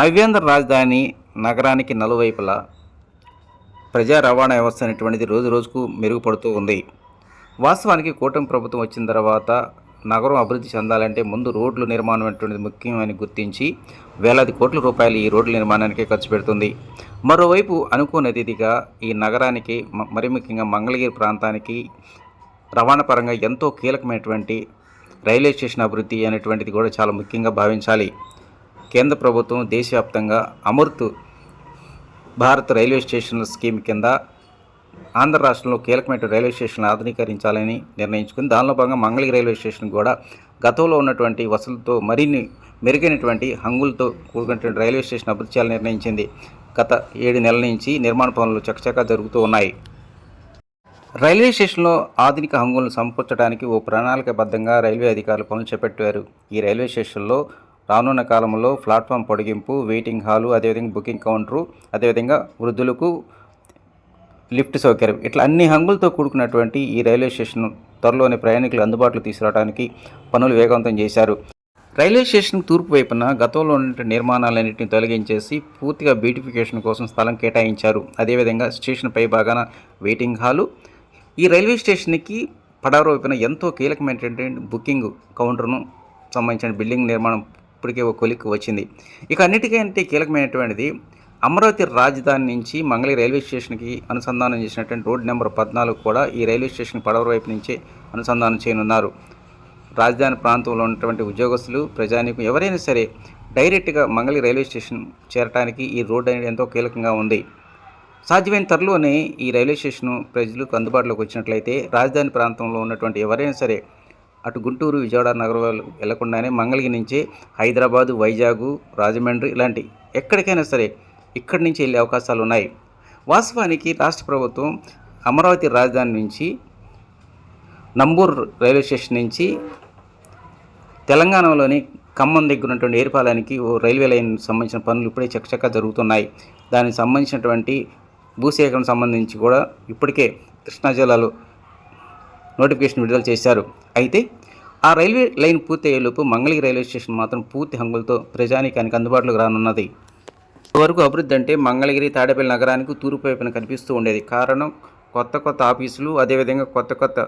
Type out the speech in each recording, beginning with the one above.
నవ్యాంధ్ర రాజధాని నగరానికి నలువైపులా ప్రజా రవాణా వ్యవస్థ అనేటువంటిది రోజు రోజుకు మెరుగుపడుతూ ఉంది. వాస్తవానికి కూటమి ప్రభుత్వం వచ్చిన తర్వాత నగరం అభివృద్ధి చెందాలంటే ముందు రోడ్లు నిర్మాణం అనేటువంటిది ముఖ్యమని గుర్తించి వేలాది కోట్ల రూపాయలు ఈ రోడ్ల నిర్మాణానికి ఖర్చు పెడుతుంది. మరోవైపు అనుకోని అతిథిగా ఈ నగరానికి మరి ముఖ్యంగా మంగళగిరి ప్రాంతానికి రవాణా పరంగా ఎంతో కీలకమైనటువంటి రైల్వే స్టేషన్ అభివృద్ధి అనేటువంటిది కూడా చాలా ముఖ్యంగా భావించాలి. కేంద్ర ప్రభుత్వం దేశవ్యాప్తంగా అమృత్ భారత్ రైల్వే స్టేషన్ల స్కీమ్ కింద ఆంధ్ర రాష్ట్రంలో కీలకమైన రైల్వే స్టేషన్లు ఆధునీకరించాలని నిర్ణయించుకుంది. దానిలో భాగంగా మంగళగిరి రైల్వే స్టేషన్ కూడా గతంలో ఉన్నటువంటి వసతులతో మరిన్ని మెరుగైనటువంటి హంగులతో కూడుకున్నటువంటి రైల్వే స్టేషన్ అభివృద్ధి చేయాలని నిర్ణయించింది. గత ఏడు నెలల నుంచి నిర్మాణ పనులు చకచకా జరుగుతూ ఉన్నాయి. రైల్వే స్టేషన్లో ఆధునిక హంగులను సమకూర్చడానికి ఓ ప్రణాళికబద్ధంగా రైల్వే అధికారులు పనులు చేపట్టారు. ఈ రైల్వే స్టేషన్లో రానున్న కాలంలో ప్లాట్ఫామ్ పొడిగింపు వెయిటింగ్ హాలు అదేవిధంగా బుకింగ్ కౌంటరు అదేవిధంగా వృద్ధులకు లిఫ్ట్ సౌకర్యం. ఇట్లా అన్ని హంగులతో కూడుకున్నటువంటి ఈ రైల్వే స్టేషన్ త్వరలోనే ప్రయాణికులు అందుబాటులో తీసుకురావడానికి పనులు వేగవంతం చేశారు. రైల్వే స్టేషన్ తూర్పు వైపున గతంలో ఉన్న నిర్మాణాలన్నింటినీ తొలగించేసి పూర్తిగా బ్యూటిఫికేషన్ కోసం స్థలం కేటాయించారు. అదేవిధంగా స్టేషన్ పై భాగాన వెయిటింగ్ హాలు. ఈ రైల్వే స్టేషన్కి పడవ వైపున ఎంతో కీలకమైనటువంటి బుకింగ్ కౌంటర్ను సంబంధించిన బిల్డింగ్ నిర్మాణం ఇప్పటికే ఒక కొలిక్కి వచ్చింది. ఇక అన్నిటికంటే కీలకమైనటువంటిది అమరావతి రాజధాని నుంచి మంగళి రైల్వే స్టేషన్కి అనుసంధానం చేసినటువంటి రోడ్ నెంబర్ పద్నాలుగు కూడా ఈ రైల్వే స్టేషన్ పడవ వైపు నుంచే అనుసంధానం చేయనున్నారు. రాజధాని ప్రాంతంలో ఉన్నటువంటి ఉద్యోగస్తులు ప్రజానీకం ఎవరైనా సరే డైరెక్ట్గా మంగళి రైల్వే స్టేషన్ చేరటానికి ఈ రోడ్ అనేది ఎంతో కీలకంగా ఉంది. సాధ్యమైన త్వరలోనే ఈ రైల్వే స్టేషన్ ప్రజలకు అందుబాటులోకి వచ్చినట్లయితే రాజధాని ప్రాంతంలో ఉన్నటువంటి ఎవరైనా సరే అటు గుంటూరు విజయవాడ నగరాలు వెళ్ళకుండానే మంగళగిరి నుంచి హైదరాబాదు వైజాగ్ రాజమండ్రి ఇలాంటి ఎక్కడికైనా సరే ఇక్కడి నుంచి వెళ్ళే అవకాశాలు ఉన్నాయి. వాస్తవానికి రాష్ట్ర ప్రభుత్వం అమరావతి రాజధాని నుంచి నంబూర్ రైల్వే స్టేషన్ నుంచి తెలంగాణలోని ఖమ్మం దగ్గర ఉన్నటువంటి ఏర్పాలానికి ఓ రైల్వే లైన్ సంబంధించిన పనులు ఇప్పుడే చకచకా జరుగుతున్నాయి. దానికి సంబంధించినటువంటి భూసేకరణ సంబంధించి కూడా ఇప్పటికే కృష్ణా జిల్లాలో నోటిఫికేషన్ విడుదల చేశారు. అయితే ఆ రైల్వే లైన్ పూర్తయ్యేలోపు మంగళగిరి రైల్వే స్టేషన్ మాత్రం పూర్తి హంగులతో ప్రజానీకానికి అందుబాటులోకి రానున్నది. వరకు అభివృద్ధి అంటే మంగళగిరి తాడేపల్లి నగరానికి తూర్పు వైపున కనిపిస్తూ ఉండేది. కారణం కొత్త కొత్త ఆఫీసులు అదేవిధంగా కొత్త కొత్త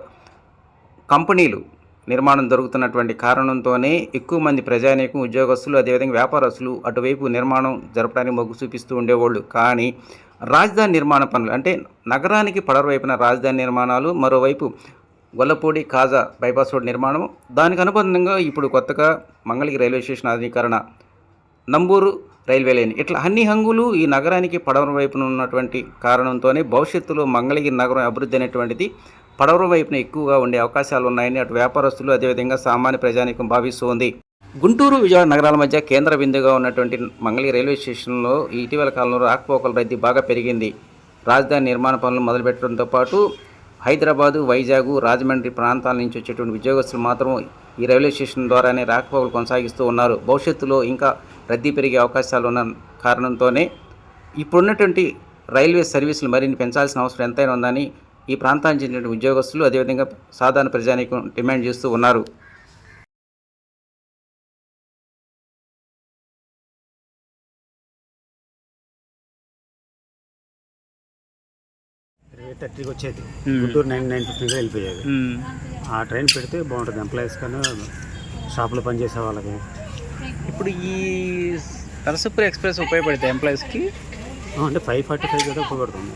కంపెనీలు నిర్మాణం జరుగుతున్నటువంటి కారణంతోనే ఎక్కువ మంది ప్రజానీకం ఉద్యోగస్తులు అదేవిధంగా వ్యాపారస్తులు అటువైపు నిర్మాణం జరపడానికి మొగ్గు చూపిస్తూ ఉండేవాళ్ళు. కానీ రాజధాని నిర్మాణ పనులు అంటే నగరానికి పడవ వైపున రాజధాని నిర్మాణాలు మరోవైపు గొల్లపూడి కాజా బైపాస్ రోడ్ నిర్మాణం దానికి అనుబంధంగా ఇప్పుడు కొత్తగా మంగళగిరి రైల్వే స్టేషన్ ఆధునీకరణ నంబూరు రైల్వే లైన్. ఇట్లా అన్ని హంగులు ఈ నగరానికి పడవ వైపున ఉన్నటువంటి కారణంతోనే భవిష్యత్తులో మంగళగిరి నగరం అభివృద్ధి అనేటువంటిది పడవర వైపున ఎక్కువగా ఉండే అవకాశాలు ఉన్నాయని అటు వ్యాపారస్తులు అదేవిధంగా సామాన్య ప్రజానీకం భావిస్తూ ఉంది. గుంటూరు విజయవాడ నగరాల మధ్య కేంద్ర బిందుగా ఉన్నటువంటి మంగళగిరి రైల్వే స్టేషన్లో ఇటీవల కాలంలో రాకపోకల రద్దీ బాగా పెరిగింది. రాజధాని నిర్మాణ పనులు మొదలుపెట్టడంతో పాటు హైదరాబాదు వైజాగ్ రాజమండ్రి ప్రాంతాల నుంచి వచ్చేటువంటి ఉద్యోగస్తులు మాత్రం ఈ రైల్వే స్టేషన్ ద్వారానే రాకపోకలు కొనసాగిస్తూ ఉన్నారు. భవిష్యత్తులో ఇంకా రద్దీ పెరిగే అవకాశాలు ఉన్న కారణంతోనే ఇప్పుడున్నటువంటి రైల్వే సర్వీసులు మరిన్ని పెంచాల్సిన అవసరం ఎంతైనా ఉందని ఈ ప్రాంతానికి చెందిన ఉద్యోగస్తులు అదేవిధంగా సాధారణ ప్రజానీకం డిమాండ్ చేస్తూ ఉన్నారు. ఎయిట్ థర్టీకి వచ్చేది. గుంటూరు నైన్ నైన్ ఫిఫ్టీన్గా వెళ్ళిపోయేది. ఆ ట్రైన్ పెడితే బాగుంటుంది. ఎంప్లాయీస్ కానీ షాప్లో పనిచేసే వాళ్ళకి. ఇప్పుడు ఈ నరసపురి ఎక్స్ప్రెస్ ఉపయోగపడుతుంది ఎంప్లాయీస్కి? అంటే ఫైవ్ ఫార్టీ ఫైవ్ కూడా ఉపయోగపడుతుంది.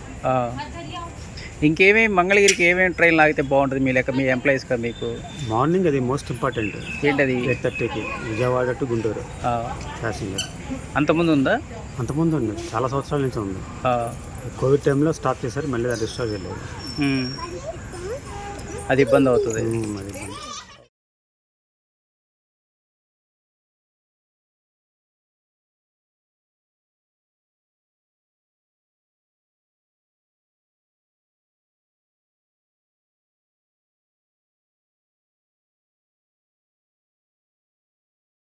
ఇంకేమేమి మంగళగిరికి ఏమేమి ట్రైన్ లాగితే బాగుంటుంది మీ లెక్క మీ ఎంప్లాయీస్గా మీకు? మార్నింగ్ అది మోస్ట్ ఇంపార్టెంట్. ఏంటది? ఎయిట్ థర్టీకి. Vijayawada to Guntur passenger. అంతకుముందు ఉందా? అంతకుముందు ఉంది. చాలా సంవత్సరాల నుంచి ఉంది. కోవిడ్ టైంలో స్టాప్ చేశారు మళ్ళీ అది డిస్టార్జ్ చేయలేదు. అది ఇబ్బంది అవుతుంది ఉమ్, అది ఇబ్బంది.